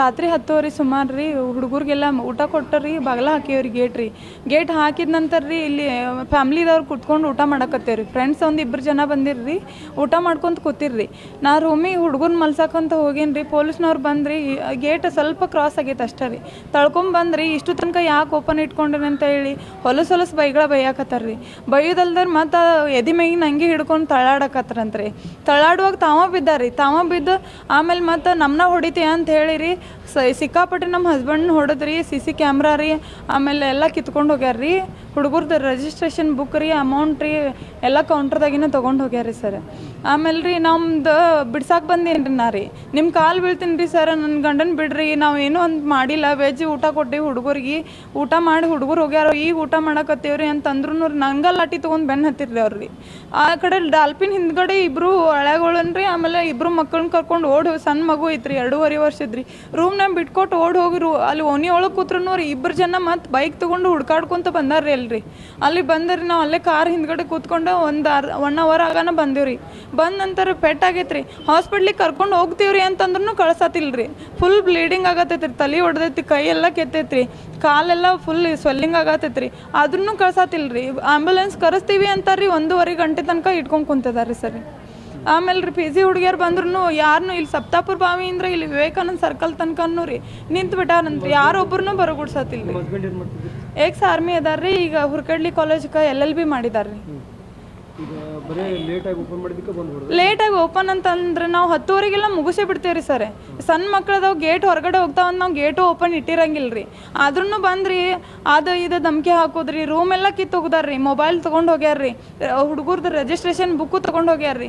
ರಾತ್ರಿ ಹತ್ತುವರೆ ಸುಮಾರು ರೀ, ಹುಡುಗರಿಗೆಲ್ಲ ಊಟ ಕೊಟ್ಟರಿ ಬಾಗಿಲ ಹಾಕಿವ್ರಿ ಗೇಟ್ ರೀ. ಗೇಟ್ ಹಾಕಿದ ನಂತರ ರೀ ಇಲ್ಲಿ ಫ್ಯಾಮ್ಲಿದವ್ರು ಕುತ್ಕೊಂಡು ಊಟ ಮಾಡಕತ್ತೇವ್ರಿ. ಫ್ರೆಂಡ್ಸ್ ಒಂದು ಇಬ್ಬರು ಜನ ಬಂದಿರ್ರಿ, ಊಟ ಮಾಡ್ಕೊಂತ ಕೂತಿರ್ರಿ. ನಾ ರೂಮಿ ಹುಡುಗನ ಮಲ್ಸಕ್ಕಂತ ಹೋಗೇನ್ರಿ, ಪೊಲೀಸ್ನವ್ರು ಬಂದ್ರಿ ಗೇಟ್ ಸ್ವಲ್ಪ ಕ್ರಾಸ್ ಆಗೈತೆ ಅಷ್ಟೇ ರೀ. ತಳ್ಕೊಂಬಂದ್ರಿ, ಇಷ್ಟು ತನಕ ಯಾಕೆ ಓಪನ್ ಇಟ್ಕೊಂಡ್ರಿ ಅಂತ ಹೇಳಿ, ಹೊಲಸು ಹೊಲಸು ಬೈಗಳ ಬೈಯಾಕತ್ತಾರ್ರಿ. ಬೈಯೋದಲ್ದರ್ ಮತ್ತು ಎದಿ ಮ್ಯಾಗಿನ ಹಂಗೆ ಹಿಡ್ಕೊಂಡು ತಳ್ಳಾಡಕತ್ತಾರಂತ್ರಿ. ತಳ್ಳಾಡುವಾಗ ತಾವ ಬಿದ್ದಾರಿ ತಾವ ಬಿದ್ದು, ಆಮೇಲೆ ಮತ್ತು ನಮ್ಮನ್ನ ಹೊಡಿತೀಯ ಅಂತ ಹೇಳಿರಿ ಸ, ಸಿಕ್ಕಾಪಟ್ಟೆ ನಮ್ಮ ಹಸ್ಬೆಂಡ್ ಹೊಡೆದ್ರಿ ಸಿ ಸಿ ಕ್ಯಾಮ್ರಾ ರೀ, ಆಮೇಲೆ ಎಲ್ಲ ಕಿತ್ಕೊಂಡು ಹೋಗ್ಯಾರ ರೀ. ಹುಡುಗರ್ದು ರಿಜಿಸ್ಟ್ರೇಷನ್ ಬುಕ್ ರೀ ಅಮೌಂಟ್ ರೀ, ಎಲ್ಲ ಕೌಂಟ್ರದಾಗಿನ ತೊಗೊಂಡು ಹೋಗ್ಯಾರ ರೀ ಸರ್ ಆಮೇಲೆ ರೀ ನಮ್ದು ಬಿಡ್ಸಾಕ್ ಬಂದೇನ್ರಿ ರೀ ನಾ ರೀ. ನಿಮ್ಮ ಕಾಲು ಬೀಳ್ತೀನಿ ರೀ ಸರ್ ನನ್ನ ಗಂಡನ ಬಿಡ್ರಿ, ನಾವು ಏನೂ ಒಂದು ಮಾಡಿಲ್ಲ, ವೆಜ್ ಊಟ ಕೊಟ್ಟಿವಿ ಹುಡುಗರಿಗೆ, ಊಟ ಮಾಡಿ ಹುಡುಗರು ಹೋಗ್ಯಾರ ಈಗ ಊಟ ಮಾಡಕತ್ತೀವ್ರಿ ಅಂತಂದ್ರು ನಂಗೆ ಲಾಟಿ ತೊಗೊಂಡು ಬೆನ್ನು ಹತ್ತಿರ್ರಿ ಅವ್ರಿ. ಆ ಕಡೆ ಡಾಲ್ಪಿನ್ ಹಿಂದ್ಗಡೆ ಇಬ್ರು ಹಳೆಗಳನ್ರಿ ಆಮೇಲೆ ಇಬ್ರು ಮಕ್ಕಳನ್ನ ಕರ್ಕೊಂಡು ಓಡಿ ಸಣ್ಣ ಮಗು ಐತ್ರಿ, ಎರಡೂವರೆ ವರ್ಷದ್ರಿ ರೂಮ್ನಾಗ ಬಿಟ್ಕೊಟ್ಟು ಓಡಿ ಹೋಗಿರು, ಅಲ್ಲಿ ಓನಿ ಒಳಗೆ ಕೂತ್ರೂ ರೀ, ಇಬ್ರು ಜನ ಮತ್ತು ಬೈಕ್ ತೊಗೊಂಡು ಹುಡ್ಕಾಡ್ಕೊಂತ ಬಂದಾರ್ರಿ ಅಲ್ರಿ ಅಲ್ಲಿ ಬಂದ್ರಿ ನಾವು ಅಲ್ಲೇ ಕಾರ್ ಹಿಂದ್ಗಡೆ ಕೂತ್ಕೊಂಡು ಒಂದು ಅರ್ ಒನ್ ಅವರ್ ಆಗಾನ ಬಂದೇವ್ರಿ. ಬಂದ ನಂತರ ಪೆಟ್ ಆಗೈತ್ರಿ. ಹಾಸ್ಪಿಟ್ಲಿಗೆ ಕರ್ಕೊಂಡು ಹೋಗ್ತೀವ್ರಿ ಅಂತಂದ್ರೂ ಕಳ್ಸತ್ತಿಲ್ರಿ. ಫುಲ್ ಬ್ಲೀಡಿಂಗ್ ಆಗತೈತ್ರಿ ತಲೆ ಹೊಡೆದೈತಿ ಕೈ ಎಲ್ಲ ಕೆತ್ತೈತ್ರಿ. ಕಾಲೆಲ್ಲ ಫುಲ್ ಸ್ವೆಲ್ಲಿಂಗ್ ಆಗತೈತ್ರಿ ಆದ್ರೂ ಕಳ್ಸತ್ತಿಲ್ರಿ. ಆಂಬ್ಯುಲೆನ್ಸ್ ಕರೆಸ್ತೀವಿ ಅಂತಾರ್ರಿ ಒಂದೂವರೆ ಗಂಟೆ ತನಕ ಇಟ್ಕೊಂಡು ಕುಂತಿದಾರ್ರಿ ಸರ್. ಆಮೇಲೆ ರೀ ಪಿ ಜಿ ಹುಡುಗಿಯರು ಬಂದ್ರು ಯಾರನ್ನು ಇಲ್ಲಿ ಸಪ್ತಾಪುರ ಬಾವಿಯಿಂದ ಇಲ್ಲಿ ವಿವೇಕಾನಂದ ಸರ್ಕಲ್ ತನಕನೂ ರೀ ನಿಂತು ಬಿಟ್ಟಾರಂತ್ರಿ. ಯಾರೊಬ್ಬರನ್ನೂ ಬರಗುಡ್ಸತ್ತಿಲ್ಲ ರೀ ಎಕ್ಸ್ ಆರ್ಮಿ ಅದಾರ್ರಿ. ಈಗ ಹುರ್ಕಡ್ಲಿ ಕಾಲೇಜ್ಗೆ ಎಲ್ ಎಲ್ ಬಿ ಮಾಡಿದಾರ್ರಿ. ಲೇಟಾಗಿ ಓಪನ್ ಅಂತಂದ್ರೆ ನಾವು ಹತ್ತುವರೆಗೆಲ್ಲ ಮುಗಿಸೇ ಬಿಡ್ತೀವಿ ಸರ್ ಸಣ್ಣ ಮಕ್ಳದವ್ ಗೇಟ್ ಹೊರಗಡೆ ಹೋಗ್ತಾವಂತ ನಾವು ಗೇಟು ಓಪನ್ ಇಟ್ಟಿರಂಗಿಲ್ಲ ರೀ ಆದ್ರೂ ಬಂದ್ರಿ, ಅದು ಇದು ಧಮಕಿ ಹಾಕೋದ್ರಿ ರೂಮ್ ಎಲ್ಲ ಕಿತ್ತು ಹೋಗ್ದಾರ್ರಿ ಮೊಬೈಲ್ ತೊಗೊಂಡು ಹೋಗ್ಯಾರ್ರಿ, ಹುಡುಗರ್ದು ರಿಜಿಸ್ಟ್ರೇಷನ್ ಬುಕ್ಕು ತೊಗೊಂಡು ಹೋಗ್ಯಾರ್ರಿ.